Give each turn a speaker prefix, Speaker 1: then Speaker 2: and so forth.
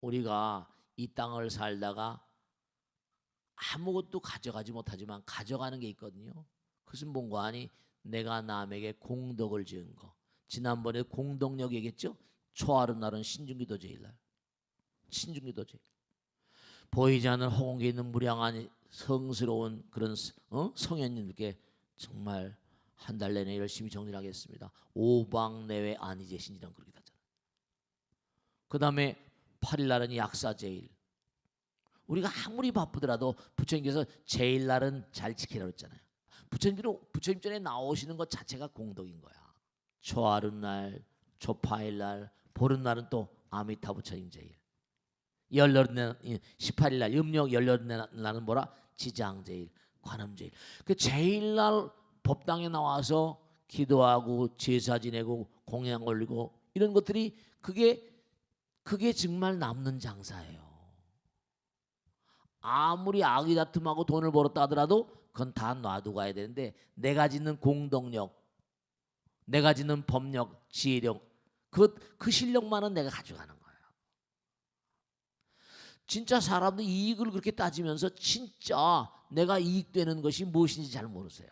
Speaker 1: 우리가 이 땅을 살다가 아무것도 가져가지 못하지만 가져가는 게 있거든요. 그것은 뭔가 하니 내가 남에게 공덕을 지은 거. 지난번에 공덕력 얘기했죠. 초하루 날은 신중기도 제일날. 신중기도 제일. 보이지 않는 허공에 있는 무량한 성스러운 그런 어? 성현님들께 정말 한 달 내내 열심히 정리 하겠습니다. 오방 내외 안이제 신이란 그렇게 하잖아요. 그 다음에 8일 날은 약사 제일. 우리가 아무리 바쁘더라도 부처님께서 제일 날은 잘 지키라고 했잖아요. 부처님들은 부처님 전에 나오시는 것 자체가 공덕인 거야. 초하룻 날, 초파일 날, 보름 날은 또 아미타 부처님 제일. 열여덟 날, 18일 날, 음력 열여덟 날은 뭐라? 지장 제일, 관음 제일. 그 제일 날 법당에 나와서 기도하고 제사 지내고 공양 올리고 이런 것들이 그게 그게 정말 남는 장사예요. 아무리 아기 다툼하고 돈을 벌었다 하더라도 그건 다 놔두고 가야 되는데 내가 짓는 공덕력, 내가 짓는 법력, 지혜력, 그, 그 실력만은 내가 가져가는 거예요. 진짜 사람들 이익을 그렇게 따지면서 진짜 내가 이익되는 것이 무엇인지 잘 모르세요.